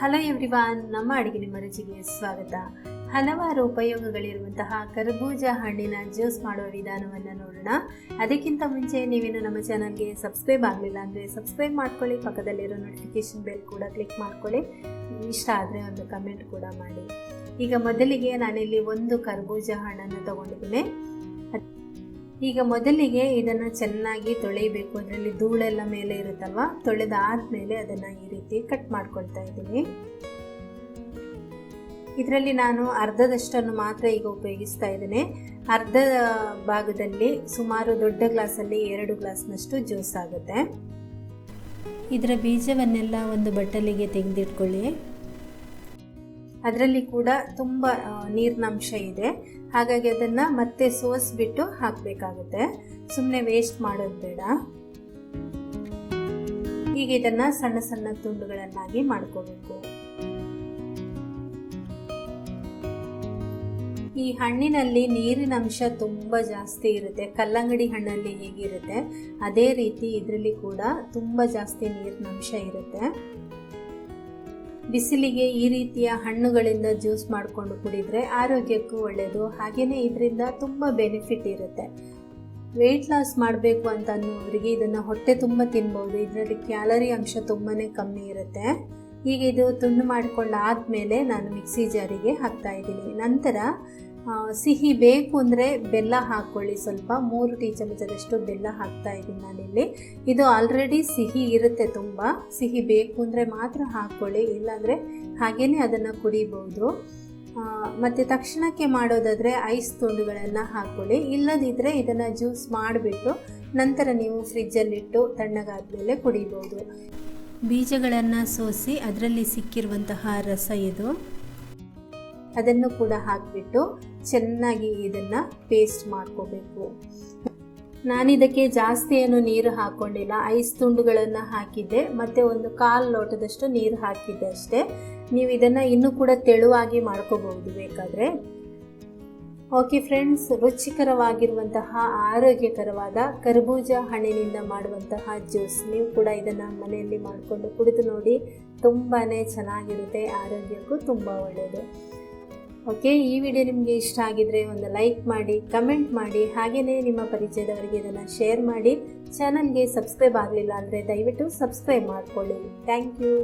Hello everyone, ನಮ್ಮ ಅಡಿಗೆ ನಿಮ್ಮ ರುಚಿಗೆ ಸ್ವಾಗತ. ಹಲವಾರು ಉಪಯೋಗಗಳಿರುವಂತಹ ಕರ್ಬೂಜ ಹಣ್ಣಿನ ಜ್ಯೂಸ್ ಮಾಡುವ ವಿಧಾನವನ್ನು ನೋಡೋಣ. ಅದಕ್ಕಿಂತ ಮುಂಚೆ ನೀವೇನು ನಮ್ಮ ಚಾನಲ್ಗೆ ಸಬ್ಸ್ಕ್ರೈಬ್ ಆಗಲಿಲ್ಲ ಅಂದರೆ ಸಬ್ಸ್ಕ್ರೈಬ್ ಮಾಡ್ಕೊಳ್ಳಿ, ಪಕ್ಕದಲ್ಲಿರೋ ನೋಟಿಫಿಕೇಶನ್ ಬೆಲ್ ಕೂಡ ಕ್ಲಿಕ್ ಮಾಡ್ಕೊಳ್ಳಿ. ಇಷ್ಟ ಆದರೆ ಒಂದು ಕಮೆಂಟ್ ಕೂಡ ಮಾಡಿ. ಈಗ ಮೊದಲಿಗೆ ನಾನಿಲ್ಲಿ ಒಂದು ಕರ್ಬೂಜ ಹಣ್ಣನ್ನು ತಗೊಂಡಿದ್ದೇನೆ. ಈಗ ಮೊದಲಿಗೆ ಇದನ್ನು ಚೆನ್ನಾಗಿ ತೊಳೆಯಬೇಕು. ಅದರಲ್ಲಿ ಧೂಳೆಲ್ಲ ಮೇಲೆ ಇರುತ್ತಲ್ವ? ತೊಳೆದಾದ್ಮೇಲೆ ಅದನ್ನು ಈ ರೀತಿ ಕಟ್ ಮಾಡ್ಕೊಳ್ತಾ ಇದ್ದೀನಿ. ಇದರಲ್ಲಿ ನಾನು ಅರ್ಧದಷ್ಟನ್ನು ಮಾತ್ರ ಈಗ ಉಪಯೋಗಿಸ್ತಾ ಇದ್ದೇನೆ. ಅರ್ಧ ಭಾಗದಲ್ಲಿ ಸುಮಾರು ದೊಡ್ಡ ಗ್ಲಾಸಲ್ಲಿ ಎರಡು ಗ್ಲಾಸ್ನಷ್ಟು ಜ್ಯೂಸ್ ಆಗುತ್ತೆ. ಇದರ ಬೀಜವನ್ನೆಲ್ಲ ಒಂದು ಬಟ್ಟಲಿಗೆ ತೆಗೆದಿಟ್ಕೊಳ್ಳಿ. ಅದರಲ್ಲಿ ಕೂಡ ತುಂಬ ನೀರಿನಂಶ ಇದೆ. ಹಾಗಾಗಿ ಅದನ್ನು ಮತ್ತೆ ಸೋಸಿಬಿಟ್ಟು ಹಾಕಬೇಕಾಗುತ್ತೆ. ಸುಮ್ಮನೆ ವೇಸ್ಟ್ ಮಾಡೋದು ಬೇಡ. ಈಗ ಇದನ್ನು ಸಣ್ಣ ಸಣ್ಣ ತುಂಡುಗಳನ್ನಾಗಿ ಮಾಡ್ಕೋಬೇಕು. ಈ ಹಣ್ಣಿನಲ್ಲಿ ನೀರಿನ ಅಂಶ ತುಂಬ ಜಾಸ್ತಿ ಇರುತ್ತೆ. ಕಲ್ಲಂಗಡಿ ಹಣ್ಣಲ್ಲಿ ಹೇಗಿರುತ್ತೆ, ಅದೇ ರೀತಿ ಇದರಲ್ಲಿ ಕೂಡ ತುಂಬ ಜಾಸ್ತಿ ನೀರಿನ ಅಂಶ ಇರುತ್ತೆ. ಬಿಸಿಲಿಗೆ ಈ ರೀತಿಯ ಹಣ್ಣುಗಳಿಂದ ಜ್ಯೂಸ್ ಮಾಡಿಕೊಂಡು ಕುಡಿದ್ರೆ ಆರೋಗ್ಯಕ್ಕೂ ಒಳ್ಳೆಯದು ಹಾಗೆಯೇ ಇದರಿಂದ ತುಂಬ ಬೆನಿಫಿಟ್ ಇರುತ್ತೆ. ವೆಯ್ಟ್ ಲಾಸ್ ಮಾಡಬೇಕು ಅಂತ ಅನ್ನೋರಿಗೆ ಇದನ್ನು ಹೊಟ್ಟೆ ತುಂಬ ತಿನ್ಬೋದು. ಇದರಲ್ಲಿ ಕ್ಯಾಲರಿ ಅಂಶ ತುಂಬಾ ಕಮ್ಮಿ ಇರುತ್ತೆ. ಈಗ ಇದು ತುಂಡು ಮಾಡಿಕೊಂಡಾದ್ಮೇಲೆ ನಾನು ಮಿಕ್ಸಿ ಜಾರಿಗೆ ಹಾಕ್ತಾ ಇದ್ದೀನಿ. ನಂತರ ಸಿಹಿ ಬೇಕು ಅಂದರೆ ಬೆಲ್ಲ ಹಾಕ್ಕೊಳ್ಳಿ ಸ್ವಲ್ಪ ಮೂರು ಟೀ ಚಮಚದಷ್ಟು ಬೆಲ್ಲ ಹಾಕ್ತಾ ಇದ್ದೀನಿ ನಾನಿಲ್ಲಿ. ಇದು ಆಲ್ರೆಡಿ ಸಿಹಿ ಇರುತ್ತೆ ತುಂಬ. ಸಿಹಿ ಬೇಕು ಅಂದರೆ ಮಾತ್ರ ಹಾಕ್ಕೊಳ್ಳಿ ಇಲ್ಲಾಂದರೆ ಹಾಗೇ ಅದನ್ನು ಕುಡಿಬೋದು. ಮತ್ತು ತಕ್ಷಣಕ್ಕೆ ಮಾಡೋದಾದರೆ ಐಸ್ ತುಂಡುಗಳನ್ನು ಹಾಕ್ಕೊಳ್ಳಿ ಇಲ್ಲದಿದ್ದರೆ ಇದನ್ನು ಜ್ಯೂಸ್ ಮಾಡಿಬಿಟ್ಟು ನಂತರ ನೀವು ಫ್ರಿಜ್ಜಲ್ಲಿಟ್ಟು ತಣ್ಣಗಾದ್ಮೇಲೆ ಕುಡಿಬೋದು. ಬೀಜಗಳನ್ನು ಸೋಸಿ ಅದರಲ್ಲಿ ಸಿಕ್ಕಿರುವಂತಹ ರಸ ಇದು. ಅದನ್ನು ಕೂಡ ಹಾಕಿಬಿಟ್ಟು ಚೆನ್ನಾಗಿ ಇದನ್ನು ಪೇಸ್ಟ್ ಮಾಡ್ಕೋಬೇಕು. ನಾನಿದಕ್ಕೆ ಜಾಸ್ತಿ ಏನು ನೀರು ಹಾಕ್ಕೊಂಡಿಲ್ಲ ಐಸ್ ತುಂಡುಗಳನ್ನು ಹಾಕಿದ್ದೆ. ಮತ್ತು ಒಂದು ಕಾಲು ಲೋಟದಷ್ಟು ನೀರು ಹಾಕಿದ್ದೆ ಅಷ್ಟೇ. ನೀವು ಇದನ್ನು ಇನ್ನೂ ಕೂಡ ತೆಳುವಾಗಿ ಮಾಡ್ಕೋಬಹುದು ಬೇಕಾದರೆ. ಓಕೆ ಫ್ರೆಂಡ್ಸ್ ರುಚಿಕರವಾಗಿರುವಂತಹ, ಆರೋಗ್ಯಕರವಾದ ಕರ್ಬೂಜ ಹಣ್ಣಿನಿಂದ ಮಾಡುವಂತಹ ಜ್ಯೂಸ್ ನೀವು ಕೂಡ ಇದನ್ನು ಮನೆಯಲ್ಲಿ ಮಾಡಿಕೊಂಡು ಕುಡಿದು ನೋಡಿ ತುಂಬಾ ಚೆನ್ನಾಗಿರುತ್ತೆ. ಆರೋಗ್ಯಕ್ಕೂ ತುಂಬ ಒಳ್ಳೆಯದು ಓಕೆ, ಈ ವಿಡಿಯೋ ನಿಮಗೆ ಇಷ್ಟ ಆಗಿದ್ರೆ ಒಂದು ಲೈಕ್ ಮಾಡಿ, ಕಮೆಂಟ್ ಮಾಡಿ ಹಾಗೆಯೇ ನಿಮ್ಮ ಪರಿಚಯದವರಿಗೆ ಇದನ್ನು ಶೇರ್ ಮಾಡಿ. ಚಾನಲ್ಗೆ ಸಬ್ಸ್ಕ್ರೈಬ್ ಆಗಲಿಲ್ಲ ಅಂದರೆ ದಯವಿಟ್ಟು ಸಬ್ಸ್ಕ್ರೈಬ್ ಮಾಡ್ಕೊಳ್ಳಿ. Thank you.